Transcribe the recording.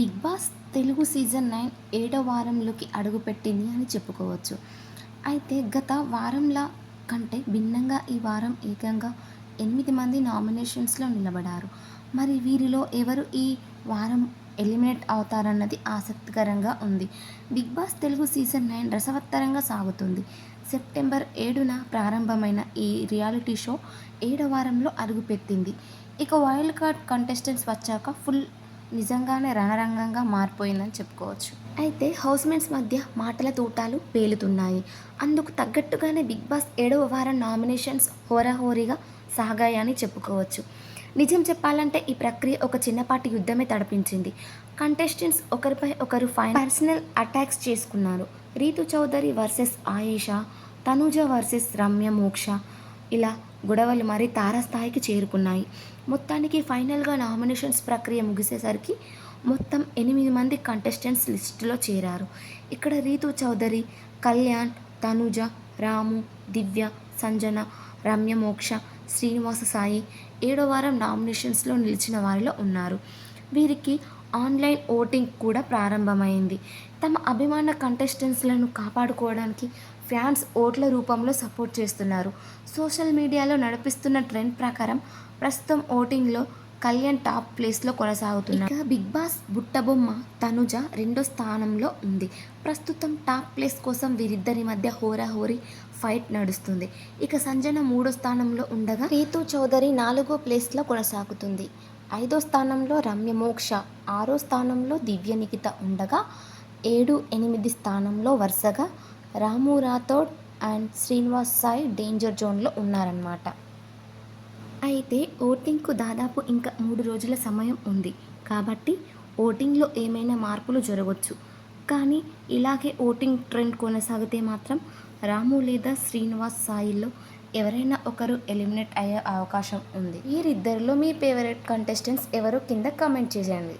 Big boss Telugu season nine ఏడో వారంలోకి అడుగుపెట్టింది అని చెప్పుకోవచ్చు. అయితే గత వారంలా కంటే భిన్నంగా ఈ వారం ఏకంగా ఎనిమిది మంది నామినేషన్స్లో నిలబడారు. మరి వీరిలో ఎవరు ఈ వారం ఎలిమినేట్ అవుతారన్నది ఆసక్తికరంగా ఉంది. Big boss Telugu season nine రసవత్తరంగా సాగుతుంది. సెప్టెంబర్ ఏడున ప్రారంభమైన ఈ రియాలిటీ షో ఏడో వారంలో అడుగుపెట్టింది. ఇక వైల్డ్ కార్డ్ కంటెస్టెంట్స్ వచ్చాక ఫుల్ నిజంగానే రణరంగంగా మారిపోయిందని చెప్పుకోవచ్చు. అయితే హౌస్మేట్స్ మధ్య మాటల తూటాలు పేలుతున్నాయి. అందుకు తగ్గట్టుగానే బిగ్ బాస్ ఏడవ వారం నామినేషన్స్ హోరాహోరీగా సాగాయని చెప్పుకోవచ్చు. నిజం చెప్పాలంటే ఈ ప్రక్రియ ఒక చిన్నపాటి యుద్ధమే తడిపించింది. కంటెస్టెంట్స్ ఒకరిపై ఒకరు ఫైన్ పర్సనల్ అటాక్స్ చేసుకున్నారు. రీతు చౌదరి వర్సెస్ ఆయేషా తనూజ వర్సెస్ రమ్య మోక్ష ఇలా గొడవలు మరీ తారస్థాయికి చేరుకున్నాయి. మొత్తానికి ఫైనల్గా నామినేషన్స్ ప్రక్రియ ముగిసేసరికి మొత్తం ఎనిమిది మంది కంటెస్టెంట్స్ లిస్టులో చేరారు. ఇక్కడ రీతు చౌదరి కళ్యాణ్ తనుజ రాము దివ్య సంజన రమ్య మోక్ష శ్రీనివాస సాయి ఏడో వారం నామినేషన్స్లో నిలిచిన వారిలో ఉన్నారు. వీరికి ఆన్లైన్ ఓటింగ్ కూడా ప్రారంభమైంది. తమ అభిమాన కంటెస్టెంట్స్లను కాపాడుకోవడానికి ఫ్యాన్స్ ఓట్ల రూపంలో సపోర్ట్ చేస్తున్నారు. సోషల్ మీడియాలో నడిపిస్తున్న ట్రెండ్ ప్రకారం ప్రస్తుతం ఓటింగ్లో కళ్యాణ్ టాప్ ప్లేస్లో కొనసాగుతున్నారు. ఇక బిగ్ బాస్ బుట్టబొమ్మ తనుజ రెండో స్థానంలో ఉంది. ప్రస్తుతం టాప్ ప్లేస్ కోసం వీరిద్దరి మధ్య హోరాహోరీ ఫైట్ నడుస్తుంది. ఇక సంజన మూడో స్థానంలో ఉండగా రీతు చౌదరి నాలుగో ప్లేస్లో కొనసాగుతుంది. ఐదో స్థానంలో రమ్య మోక్ష ఆరో స్థానంలో దివ్య నిఖిత ఉండగా ఏడు ఎనిమిది స్థానంలో వరుసగా రాము రాథోడ్ అండ్ శ్రీనివాస్ సాయి డేంజర్ జోన్లో ఉన్నారన్నమాట. అయితే ఓటింగ్కు దాదాపు ఇంకా మూడు రోజుల సమయం ఉంది. కాబట్టి ఓటింగ్లో ఏమైనా మార్పులు జరగవచ్చు కానీ ఇలాగే ఓటింగ్ ట్రెండ్ కొనసాగితే మాత్రం రాము లేదా శ్రీనివాస్ సాయిల్లో ఎవరైనా ఒకరు ఎలిమినేట్ అయ్యే అవకాశం ఉంది. వీరిద్దరిలో మీ ఫేవరెట్ కంటెస్టెంట్స్ ఎవరు? కింద కామెంట్ చేసేయండి.